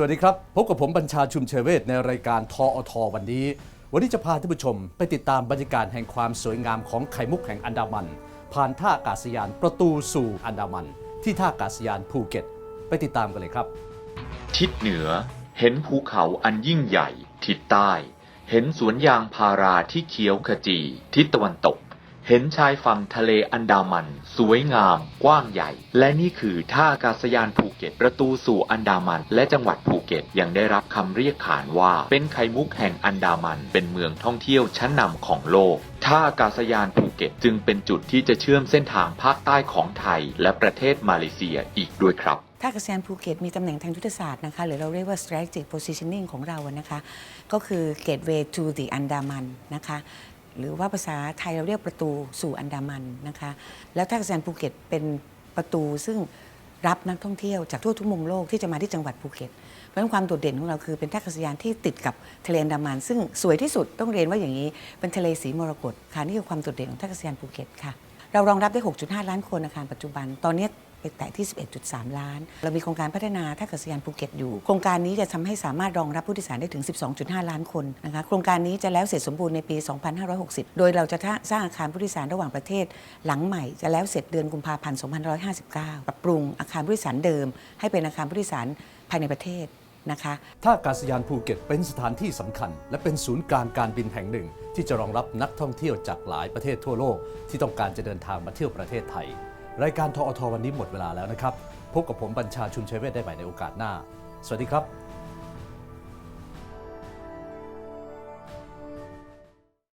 สวัสดีครับ พบกับผมบัญชาชุมเชเวศในรายการทออทวันนี้ วันนี้จะพาท่านผู้ชมไปติดตามบรรยากาศแห่งความสวยงามของไข่มุกแห่งอันดามัน ผ่านท่าอากาศยานประตูสู่อันดามัน ที่ท่าอากาศยานภูเก็ต ไปติดตามกันเลยครับ ทิศเหนือเห็นภูเขาอันยิ่งใหญ่ ทิศใต้ เห็นสวนยางพาราที่เขียวขจี ทิศตะวันตก เห็นชายฝั่งทะเลอันดามัน สวยงาม กว้างใหญ่ และนี่คือท่าอากาศยานภูเก็ต ประตูสู่อันดามัน และจังหวัดภูเก็ตยังได้รับคำเรียกขานว่า เป็นไข่มุกแห่งอันดามัน เป็นเมืองท่องเที่ยวชั้นนำของโลก ท่าอากาศยานภูเก็ตจึงเป็นจุดที่จะเชื่อมเส้นทางภาคใต้ของไทย และประเทศมาเลเซียอีกด้วยครับท่าอากาศยานภูเก็ตมีตำแหน่งทางยุทธศาสตร์นะคะหรือเราเรียกว่า strategic positioning ของเรานะคะ ก็คือ gateway to the Andaman นะคะ หรือว่าภาษาไทยเราเรียกประตูสู่อันดามันนะคะ แล้วท่าอากาศยานภูเก็ตเป็นประตูซึ่งรับนักท่องเที่ยวจากทั่วทุกมุมโลกที่จะมาที่จังหวัดภูเก็ต เพราะฉะนั้นความโดดเด่นของเราคือเป็นท่าอากาศยานที่ติดกับทะเลอันดามัน ซึ่งสวยที่สุดต้องเรียนว่าอย่างนี้เป็นทะเลสีมรกตค่ะนี่คือความโดดเด่นของท่าอากาศยานภูเก็ตค่ะ เรารองรับได้ 6.5 ล้านคนอาคารปัจจุบัน ตอนนี้ไปแตะที่ 11.3 ล้าน เรามีโครงการพัฒนาท่าอากาศยานภูเก็ตอยู่ โครงการนี้จะทำให้สามารถรองรับผู้โดยสารได้ถึง 12.5 ล้านคนนะคะ โครงการนี้จะแล้วเสร็จสมบูรณ์ในปี 2560 โดยเราจะสร้างอาคารผู้โดยสารระหว่างประเทศ หลังใหม่จะแล้วเสร็จเดือนกุมภาพันธ์ 2559 ปรับปรุงอาคารผู้โดยสารเดิม ให้เป็นอาคารผู้โดยสารภายในประเทศ นะคะท่าอากาศยานภูเก็ตเป็นสถานที่สำคัญ และเป็นศูนย์กลางการบินแห่งหนึ่ง ที่จะรองรับนักท่องเที่ยวจากหลายประเทศทั่วโลก ที่ต้องการจะเดินทางมาเที่ยวประเทศไทย รายการทออทวันนี้หมดเวลาแล้วนะครับ พบกับผมบัญชาชุมเชยเวศได้ใหม่ในโอกาสหน้า สวัสดีครับ